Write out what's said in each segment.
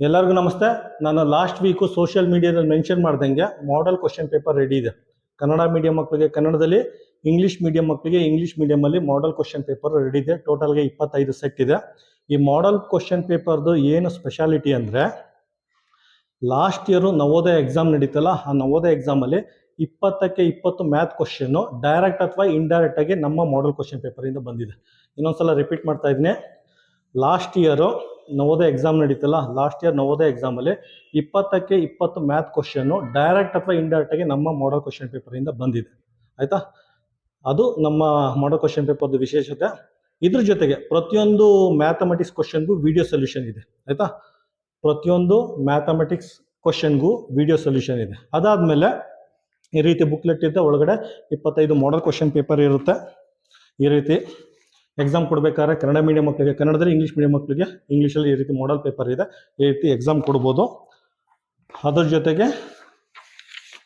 ಎಲ್ಲರಿಗೂ ನಮಸ್ತೆ. ನಾನು ಲಾಸ್ಟ್ ವೀಕು ಸೋಷಿಯಲ್ ಮೀಡಿಯಾದಲ್ಲಿ ಮೆನ್ಷನ್ ಮಾಡ್ದಂಗೆ ಮಾಡೆಲ್ ಕ್ವಶನ್ ಪೇಪರ್ ರೆಡಿ ಇದೆ. ಕನ್ನಡ ಮೀಡಿಯಂ ಮಕ್ಕಳಿಗೆ ಕನ್ನಡದಲ್ಲಿ ಇಂಗ್ಲೀಷ್ ಮೀಡಿಯಂ ಮಕ್ಕಳಿಗೆ ಇಂಗ್ಲೀಷ್ ಮೀಡಿಯಮಲ್ಲಿ ಮಾಡೆಲ್ ಕ್ವಶನ್ ಪೇಪರ್ ರೆಡಿ ಇದೆ. ಟೋಟಲ್ಗೆ ಇಪ್ಪತ್ತೈದು ಸೆಟ್ ಇದೆ. ಈ ಮಾಡೆಲ್ ಕ್ವಶನ್ ಪೇಪರ್ದು ಏನು ಸ್ಪೆಷಾಲಿಟಿ ಅಂದರೆ ಲಾಸ್ಟ್ ಇಯರು ನವೋದಯ ಎಕ್ಸಾಮ್ ನಡೀತಲ್ಲ, ಆ ನವೋದಯ ಎಕ್ಸಾಮಲ್ಲಿ ಇಪ್ಪತ್ತಕ್ಕೆ ಇಪ್ಪತ್ತು ಮ್ಯಾಥ್ ಕ್ವಶನ್ನು ಡೈರೆಕ್ಟ್ ಅಥವಾ ಇಂಡೈರೆಕ್ಟ್ ಆಗಿ ನಮ್ಮ ಮಾಡೆಲ್ ಕ್ವಶನ್ ಪೇಪರಿಂದ ಬಂದಿದೆ. ಇನ್ನೊಂದ್ಸಲ ರಿಪೀಟ್ ಮಾಡ್ತಾ ಇದ್ದೀನಿ ಲಾಸ್ಟ್ ಇಯರು ನವೋದಯ ಎಕ್ಸಾಮ್ ನಡೀತಲ್ಲ ಲಾಸ್ಟ್ ಇಯರ್ ನವೋದಯ ಎಕ್ಸಾಮಲ್ಲಿ ಇಪ್ಪತ್ತಕ್ಕೆ ಇಪ್ಪತ್ತು ಮ್ಯಾಥ್ ಕ್ವಶನ್ನು ಡೈರೆಕ್ಟ್ ಅಥವಾ ಇಂಡೈರೆಕ್ಟ್ ಆಗಿ ನಮ್ಮ ಮಾಡಲ್ ಕ್ವಶನ್ ಪೇಪರಿಂದ ಬಂದಿದೆ. ಆಯ್ತಾ? ಅದು ನಮ್ಮ ಮಾಡಲ್ ಕ್ವಶನ್ ಪೇಪರ್ದು ವಿಶೇಷತೆ. ಇದ್ರ ಜೊತೆಗೆ ಪ್ರತಿಯೊಂದು ಮ್ಯಾಥಮೆಟಿಕ್ಸ್ ಕ್ವಶನ್ಗೂ ವಿಡಿಯೋ ಸೊಲ್ಯೂಷನ್ ಇದೆ. ಆಯ್ತಾ? ಪ್ರತಿಯೊಂದು ಮ್ಯಾಥಮೆಟಿಕ್ಸ್ ಕ್ವಶನ್ಗೂ ವಿಡಿಯೋ ಸೊಲ್ಯೂಷನ್ ಇದೆ. ಅದಾದಮೇಲೆ ಈ ರೀತಿ ಬುಕ್ಲೆಟ್ ಇದೆ ಒಳಗಡೆ ಇಪ್ಪತ್ತೈದು ಮಾಡಲ್ ಕ್ವಶನ್ ಪೇಪರ್ ಇರುತ್ತೆ. ಈ ರೀತಿ ಎಕ್ಸಾಮ್ ಕೊಡಬೇಕಾದ್ರೆ ಕನ್ನಡ ಮೀಡಿಯಂ ಮಕ್ಕಳಿಗೆ ಕನ್ನಡದಲ್ಲಿ ಇಂಗ್ಲೀಷ್ ಮೀಡಿಯಂ ಮಕ್ಕಳಿಗೆ ಇಂಗ್ಲೀಷಲ್ಲಿ ಈ ರೀತಿ ಮಾಡಲ್ ಪೇಪರ್ ಇದೆ. ಈ ರೀತಿ ಎಕ್ಸಾಮ್ ಕೊಡ್ಬೋದು. ಅದ್ರ ಜೊತೆಗೆ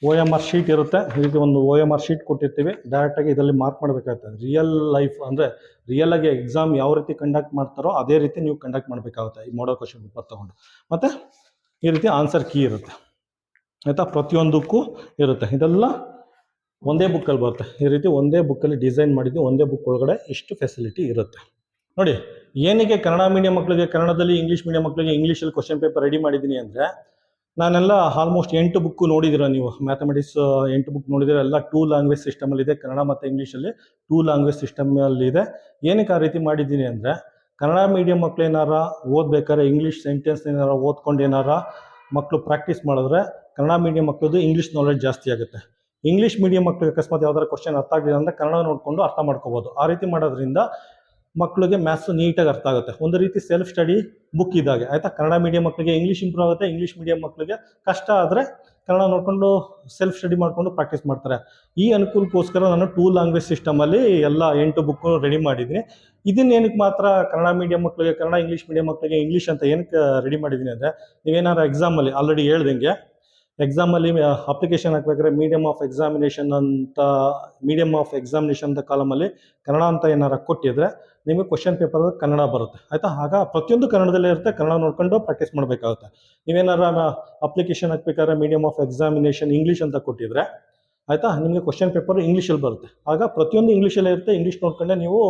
ಓ ಎಂ ಆರ್ ಶೀಟ್ ಇರುತ್ತೆ. ಈ ರೀತಿ ಒಂದು ಓ ಎಂ ಆರ್ ಶೀಟ್ ಕೊಟ್ಟಿರ್ತೀವಿ. ಡೈರೆಕ್ಟಾಗಿ ಇದರಲ್ಲಿ ಮಾರ್ಕ್ ಮಾಡಬೇಕಾಗ್ತದೆ ರಿಯಲ್ ಲೈಫ್ ಅಂದರೆ ರಿಯಲ್ ಆಗಿ ಎಕ್ಸಾಮ್ ಯಾವ ರೀತಿ ಕಂಡಕ್ಟ್ ಮಾಡ್ತಾರೋ ಅದೇ ರೀತಿ ನೀವು ಕಂಡಕ್ಟ್ ಮಾಡಬೇಕಾಗುತ್ತೆ ಈ ಮಾಡೋ ಕ್ವಶನ್ ಪೇಪರ್ ತೊಗೊಂಡು. ಮತ್ತು ಈ ರೀತಿ ಆನ್ಸರ್ ಕೀ ಇರುತ್ತೆ. ಆಯಿತಾ? ಪ್ರತಿಯೊಂದಕ್ಕೂ ಇರುತ್ತೆ. ಇದೆಲ್ಲ ಒಂದೇ ಬುಕ್ಕಲ್ಲಿ ಬರುತ್ತೆ. ಈ ರೀತಿ ಒಂದೇ ಬುಕ್ಕಲ್ಲಿ ಡಿಸೈನ್ ಮಾಡಿದ್ದು ಒಂದೇ ಬುಕ್ ಒಳಗಡೆ ಇಷ್ಟು ಫೆಸಿಲಿಟಿ ಇರುತ್ತೆ. ನೋಡಿ, ಏನಕ್ಕೆ ಕನ್ನಡ ಮೀಡಿಯಂ ಮಕ್ಕಳಿಗೆ ಕನ್ನಡದಲ್ಲಿ ಇಂಗ್ಲೀಷ್ ಮೀಡಿಯಂ ಮಕ್ಕಳಿಗೆ ಇಂಗ್ಲೀಷಲ್ಲಿ ಕ್ವಶನ್ ಪೇಪರ್ ರೆಡಿ ಮಾಡಿದ್ದೀನಿ ಅಂದರೆ, ನಾನೆಲ್ಲ ಆಲ್ಮೋಸ್ಟ್ ಎಂಟು ಬುಕ್ ನೋಡಿದಿರ ನೀವು. ಮ್ಯಾಥಮೆಟಿಕ್ಸ್ ಎಂಟು ಬುಕ್ ನೋಡಿದಿರ. ಎಲ್ಲ ಟೂ ಲ್ಯಾಂಗ್ವೇಜ್ ಸಿಸ್ಟಮಲ್ಲಿದೆ ಕನ್ನಡ ಮತ್ತು ಇಂಗ್ಲೀಷಲ್ಲಿ ಟೂ ಲ್ಯಾಂಗ್ವೇಜ್ ಸಿಸ್ಟಮಲ್ಲಿದೆ ಏನಕ್ಕೆ ಆ ರೀತಿ ಮಾಡಿದ್ದೀನಿ ಅಂದರೆ, ಕನ್ನಡ ಮೀಡಿಯಂ ಮಕ್ಕಳು ಏನಾರ ಓದ್ಬೇಕಾದ್ರೆ ಇಂಗ್ಲೀಷ್ ಸೆಂಟೆನ್ಸ್ ಏನಾರ ಓದ್ಕೊಂಡು ಏನಾರ ಮಕ್ಕಳು ಪ್ರಾಕ್ಟೀಸ್ ಮಾಡಿದ್ರೆ, ಕನ್ನಡ ಮೀಡಿಯಂ ಮಕ್ಕಳದು ಇಂಗ್ಲೀಷ್ ನಾಲೆಡ್ಜ್ ಜಾಸ್ತಿ ಆಗುತ್ತೆ. ಇಂಗ್ಲೀಷ್ ಮೀಡಿಯಂ ಮಕ್ಕಳಿಗೆ ಅಕಸ್ಮಾತ್ ಯಾವ್ದಾರ ಕ್ವಶನ್ ಅರ್ಥ ಆಗಲಿಲ್ಲ ಅಂದರೆ ಕನ್ನಡ ನೋಡಿಕೊಂಡು ಅರ್ಥ ಮಾಡ್ಕೋಬೋದು. ಆ ರೀತಿ ಮಾಡೋದ್ರಿಂದ ಮಕ್ಕಳಿಗೆ ಮ್ಯಾಥ್ಸ್ ನೀಟಾಗಿ ಅರ್ಥ ಆಗುತ್ತೆ. ಒಂದು ರೀತಿ ಸೆಲ್ಫ್ ಸ್ಟಡಿ ಬುಕ್ ಇದ್ದಾಗೆ ಆಯಿತಾ? ಕನ್ನಡ ಮೀಡಿಯಂ ಮಕ್ಕಳಿಗೆ ಇಂಗ್ಲೀಷ್ ಇಂಪ್ರೂವ್ ಆಗುತ್ತೆ. ಇಂಗ್ಲೀಷ್ ಮೀಡಿಯಂ ಮಕ್ಕಳಿಗೆ ಕಷ್ಟ ಆದರೆ ಕನ್ನಡ ನೋಡಿಕೊಂಡು ಸೆಲ್ಫ್ ಸ್ಟಡಿ ಮಾಡಿಕೊಂಡು ಪ್ರಾಕ್ಟೀಸ್ ಮಾಡ್ತಾರೆ. ಈ ಅನುಕೂಲಕ್ಕೋಸ್ಕರ ನಾನು ಟೂ ಲ್ಯಾಂಗ್ವೇಜ್ ಸಿಸ್ಟಮಲ್ಲಿ ಎಲ್ಲ ಎಂಟು ಬುಕ್ ರೆಡಿ ಮಾಡಿದ್ದೀನಿ. ಇದನ್ನ ಏನಕ್ಕೆ ಮಾತ್ರ ಕನ್ನಡ ಮೀಡಿಯಂ ಮಕ್ಕಳಿಗೆ ಕನ್ನಡ ಇಂಗ್ಲೀಷ್ ಮೀಡಿಯಂ ಮಕ್ಕಳಿಗೆ ಇಂಗ್ಲೀಷ್ ಅಂತ ಏನಕ್ಕೆ ರೆಡಿ ಮಾಡಿದ್ದೀನಿ ಅಂದರೆ ನೀವೇನಾರು ಎಕ್ಸಾಮಲ್ಲಿ ಆಲ್ರೆಡಿ ಹೇಳ್ದಂಗೆ ಎಕ್ಸಾಮಲ್ಲಿ ಅಪ್ಲಿಕೇಶನ್ ಹಾಕ್ಬೇಕಾದ್ರೆ ಮೀಡಿಯಮ್ ಆಫ್ ಎಕ್ಸಾಮಿನೇಷನ್ ಅಂತ ಮೀಡಿಯಮ್ ಆಫ್ ಎಕ್ಸಾಮಿನೇಷನ್ ಅಂತ ಕಾಲಮಲ್ಲಿ ಕನ್ನಡ ಅಂತ ಏನಾರು ಕೊಟ್ಟಿದ್ರೆ ನಿಮಗೆ ಕ್ವಶನ್ ಪೇಪರ್ ಕನ್ನಡ ಬರುತ್ತೆ. ಆಯಿತಾ? ಆಗ ಪ್ರತಿಯೊಂದು ಕನ್ನಡದಲ್ಲೇ ಇರುತ್ತೆ, ಕನ್ನಡ ನೋಡ್ಕೊಂಡು ಪ್ರಾಕ್ಟೀಸ್ ಮಾಡಬೇಕಾಗುತ್ತೆ. ನೀವೇನಾರ ಅಪ್ಲಿಕೇಶನ್ ಹಾಕ್ಬೇಕಾದ್ರೆ ಮೀಡಿಯಮ್ ಆಫ್ ಎಕ್ಸಾಮಿನೇಷನ್ ಇಂಗ್ಲೀಷ್ ಅಂತ ಕೊಟ್ಟಿದ್ರೆ, ಆಯಿತಾ? ನಿಮಗೆ ಕ್ವಶನ್ ಪೇಪರ್ ಇಂಗ್ಲೀಷಲ್ಲಿ ಬರುತ್ತೆ. ಆಗ ಪ್ರತಿಯೊಂದು ಇಂಗ್ಲೀಷಲ್ಲೇ ಇರುತ್ತೆ ಇಂಗ್ಲೀಷ್ ನೋಡ್ಕೊಂಡೆ ನೀವು